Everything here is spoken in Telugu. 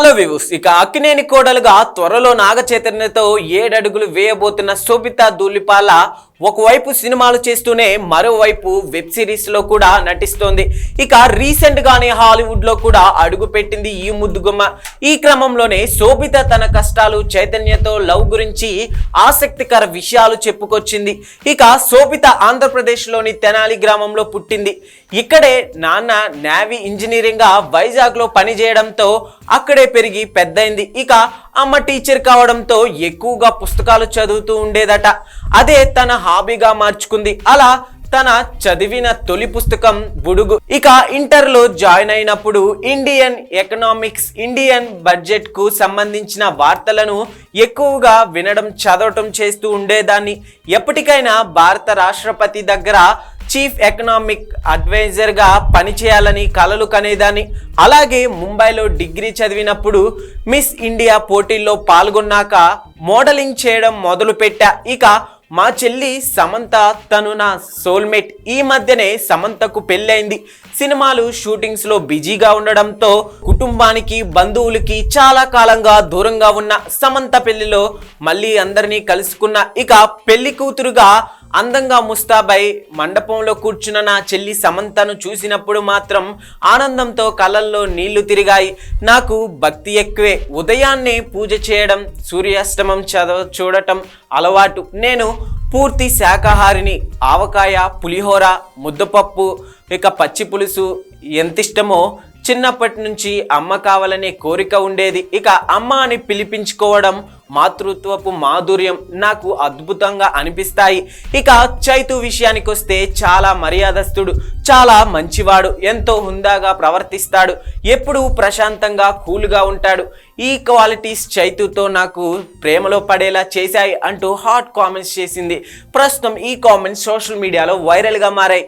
హలో వివూస్ ఇక అక్కినేని కోడలుగా త్వరలో నాగ చైతన్యతో ఏడడుగులు వేయబోతున్న శోభిత దూలిపాల ఒకవైపు సినిమాలు చేస్తూనే మరోవైపు వెబ్ సిరీస్లో కూడా నటిస్తోంది. ఇక రీసెంట్ గానే హాలీవుడ్లో కూడా అడుగు పెట్టింది ఈ ముద్దుగుమ్మ. ఈ క్రమంలోనే శోభిత తన కష్టాలు చైతన్యతో లవ్ గురించి ఆసక్తికర విషయాలు చెప్పుకొచ్చింది. ఇక శోభిత ఆంధ్రప్రదేశ్లోని తెనాలి గ్రామంలో పుట్టింది. ఇక్కడే నాన్న నేవీ ఇంజనీరింగ్గా వైజాగ్లో పనిచేయడంతో అక్కడే పెరిగి పెద్దయింది. ఇక అమ్మ టీచర్ కావడంతో ఎక్కువగా పుస్తకాలు చదువుతూ ఉండేదట. అదే తన హాబీగా మార్చుకుంది. అలా తన చదివిన తొలి పుస్తకం బుడుగు. ఇక ఇంటర్లో జాయిన్ అయినప్పుడు ఇండియన్ ఎకనామిక్స్ ఇండియన్ బడ్జెట్కు సంబంధించిన వార్తలను ఎక్కువగా వినడం చదవటం చేస్తూ ఉండేదాన్ని. ఎప్పటికైనా భారత రాష్ట్రపతి దగ్గర చీఫ్ ఎకనామిక్ అడ్వైజర్గా పనిచేయాలని కలలు కనేదాన్ని. అలాగే ముంబైలో డిగ్రీ చదివినప్పుడు మిస్ ఇండియా పోటీల్లో పాల్గొన్నాక మోడలింగ్ చేయడం మొదలుపెట్టా. ఇక మా చెల్లి సమంత తను నా సోల్మేట్. ఈ మధ్యనే సమంతకు పెళ్ళైంది. సినిమాలు షూటింగ్స్లో బిజీగా ఉండడంతో కుటుంబానికి బంధువులకి చాలా కాలంగా దూరంగా ఉన్న సమంత పెళ్ళిలో మళ్ళీ అందరినీ కలుసుకున్న. ఇక పెళ్ళి కూతురుగా అందంగా ముస్తాబై మండపంలో కూర్చున్న నా చెల్లి సమంతను చూసినప్పుడు మాత్రం ఆనందంతో కళ్ళల్లో నీళ్ళు తిరిగాయి. నాకు భక్తి ఎక్కువే. ఉదయాన్నే పూజ చేయడం సూర్యాస్తమం చదవ చూడటం అలవాటు. నేను పూర్తి శాకాహారిని. ఆవకాయ పులిహోర ముద్దపప్పు ఇక పచ్చి పులుసు ఎంత ఇష్టమో చిన్నప్పటి నుంచి అమ్మ కావాలనే కోరిక ఉండేది. ఇక అమ్మ అని పిలిపించుకోవడం మాతృత్వపు మాధుర్యం నాకు అద్భుతంగా అనిపిస్తాయి. ఇక చైతు విషయానికి వస్తే చాలా మర్యాదస్తుడు చాలా మంచివాడు ఎంతో హుందాగా ప్రవర్తిస్తాడు ఎప్పుడూ ప్రశాంతంగా కూల్గా ఉంటాడు. ఈ క్వాలిటీస్ చైతుతో నాకు ప్రేమలో పడేలా చేశాయి అంటూ హాట్ కామెంట్స్ చేసింది. ప్రస్తుతం ఈ కామెంట్స్ సోషల్ మీడియాలో వైరల్గా మారాయి.